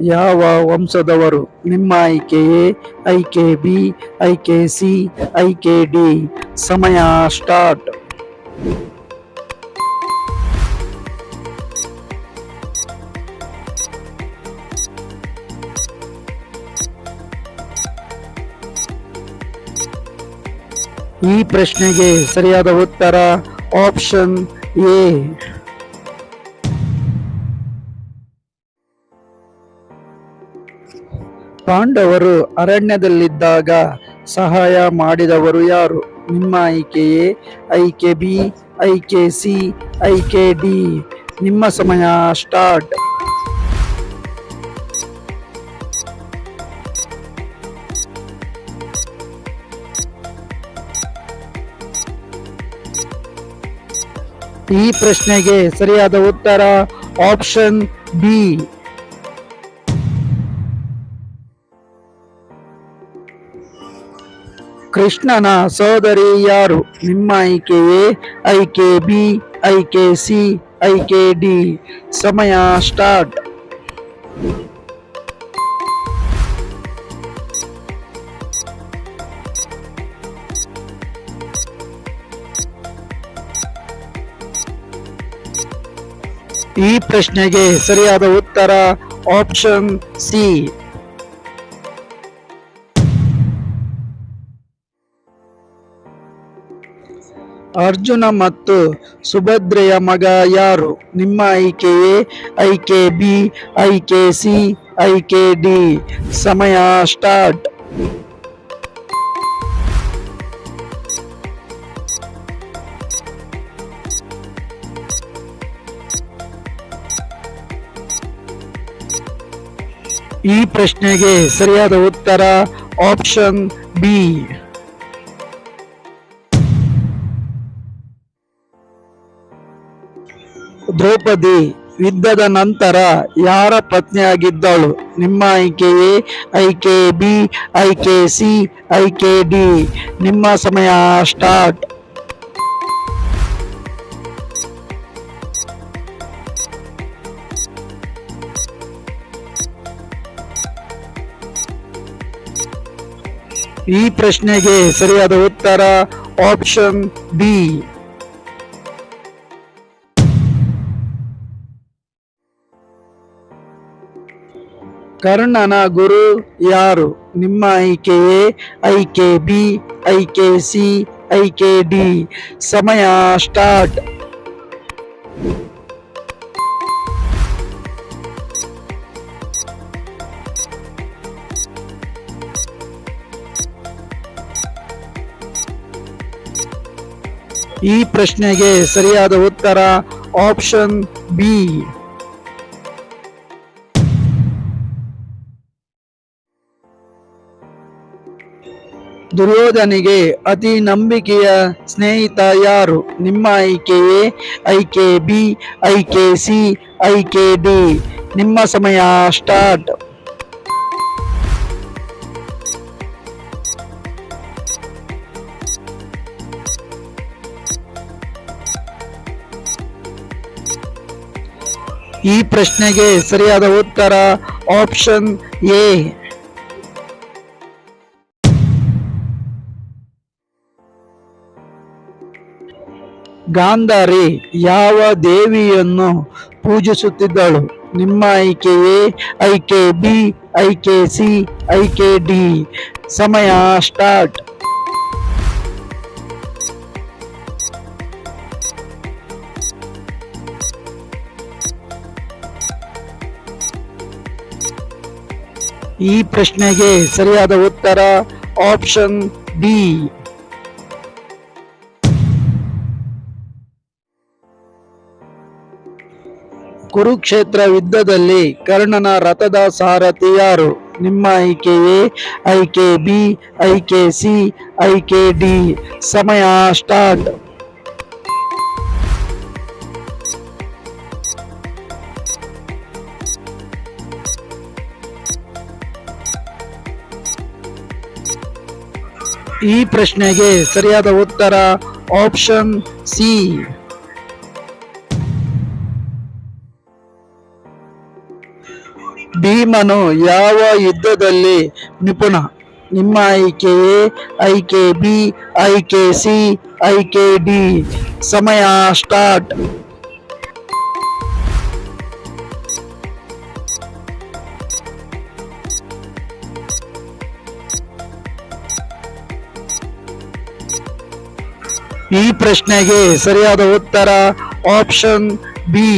ಯಾವ ವಂಶದವರು? ನಿಮ್ಮ ಆಯ್ಕೆ ಎ ಐಕೆ ಬಿ ಐಕೆ ಸಿ ಐಕೆ ಡಿ. ಸಮಯ ಸ್ಟಾರ್ಟ್. ಈ ಪ್ರಶ್ನೆಗೆ ಸರಿಯಾದ ಉತ್ತರ ಆಪ್ಷನ್ ಎ. ಪಾಂಡವರು ಅರಣ್ಯದಲ್ಲಿದ್ದಾಗ ಸಹಾಯ ಮಾಡಿದವರು ಯಾರು? ನಿಮ್ಮ ಆಯ್ಕೆ ಎ ಐಕೆ ಬಿ ಐಕೆ ಸಿ ಐಕೆ ಡಿ. ನಿಮ್ಮ ಸಮಯ ಸ್ಟಾರ್ಟ್. ಈ ಪ್ರಶ್ನೆಗೆ ಸರಿಯಾದ ಉತ್ತರ ಆಪ್ಷನ್ ಬಿ. ಕೃಷ್ಣನ ಸೋದರಿ ಯಾರು ನಿಮ್ಮ ಎ ಐಕೆ ಬಿ ಐಕೆ ಸಿ ಐಕೆ ಡಿ. ಸಮಯ ಸ್ಟಾರ್ಟ್. ಈ ಪ್ರಶ್ನೆಗೆ ಸರಿಯಾದ ಉತ್ತರ ಆಪ್ಷನ್ ಸಿ. ಅರ್ಜುನ ಮತ್ತು ಸುಭದ್ರೆಯ ಮಗ ಯಾರು? ನಿಮ್ಮ ಆಯ್ಕೆ ಎ ಐಕೆ ಬಿ ಐಕೆ ಸಿ ಐಕೆ ಡಿ. ಸಮಯ ಸ್ಟಾರ್ಟ್. ಈ ಪ್ರಶ್ನೆಗೆ ಸರಿಯಾದ ಉತ್ತರ ಆಪ್ಷನ್ ಬಿ. ದ್ರೌಪದಿ ಯುದ್ಧದ ನಂತರ ಯಾರ ಪತ್ನಿಯಾಗಿದ್ದಳು? ನಿಮ್ಮ ಆಯ್ಕೆ ಎ ಐಕೆ ಬಿ, ಆಯ್ಕೆ ಸಿ ಐಕೆ ಡಿ. ನಿಮ್ಮ ಸಮಯ ಸ್ಟಾರ್ಟ್. ಈ ಪ್ರಶ್ನೆಗೆ ಸರಿಯಾದ ಉತ್ತರ ಆಪ್ಷನ್ ಬಿ. ಕರ್ಣನ ಗುರು ಯಾರು? ನಿಮ್ಮ ಐಕೆ ಎ ಐಕೆ ಬಿ ಐಕೆ ಸಿ ಐಕೆ ಡಿ. ಸಮಯ ಸ್ಟಾರ್ಟ್. ಈ ಪ್ರಶ್ನೆಗೆ ಸರಿಯಾದ ಉತ್ತರ ಆಪ್ಷನ್ ಬಿ. ದುರ್ಯೋಧನಿಗೆ ಅತಿ ನಂಬಿಕೆಯ ಸ್ನೇಹಿತ ಯಾರು? ನಿಮ್ಮ ಆಯ್ಕೆ ಎ ಐಕೆ ಬಿ ಐಕೆ ಸಿ ಐಕೆ ಡಿ ನಿಮ್ಮ ಸಮಯ ಸ್ಟಾರ್ಟ್. ಈ ಪ್ರಶ್ನೆಗೆ ಸರಿಯಾದ ಉತ್ತರ ಆಪ್ಷನ್ ಎ. ಗಾಂಧಾರಿ ಯಾವ ದೇವಿಯನ್ನು ಪೂಜಿಸುತ್ತಿದ್ದಳು? ನಿಮ್ಮ ಆಯ್ಕೆ ಎ ಐಕೆ ಬಿ ಐಕೆ ಸಿ ಐಕೆ ಡಿ. ಸಮಯ ಸ್ಟಾರ್ಟ್. ಈ ಪ್ರಶ್ನೆಗೆ ಸರಿಯಾದ ಉತ್ತರ ಆಪ್ಷನ್ ಡಿ ಕುರುಕ್ಷೇತ್ರ ಯುದ್ಧದಲ್ಲಿ ಕರ್ಣನ ರಥದ ಸಾರಥಿ ಯಾರು? ನಿಮ್ಮ ಆಯ್ಕೆ ಎ ಐಕೆ ಬಿ ಆಯ್ಕೆ ಸಿ ಆಯ್ಕೆ ಡಿ ಸಮಯ ಸ್ಟಾರ್ಟ್. ಈ ಪ್ರಶ್ನೆಗೆ ಸರಿಯಾದ ಉತ್ತರ ಆಪ್ಷನ್ ಸಿ. ಭೀಮನು ಯಾವ ಯುದ್ಧದಲ್ಲಿ? ನಿಪುಣ. ನಿಮ್ಮ ಆಯ್ಕೆ ಎ ಆಯ್ಕೆ ಬಿ, ಆಯ್ಕೆ ಸಿ, ಆಯ್ಕೆ ಡಿ. ಸಮಯ ಸ್ಟಾರ್ಟ್. ಈ ಪ್ರಶ್ನೆಗೆ ಸರಿಯಾದ ಉತ್ತರ ಆಪ್ಷನ್ ಬಿ.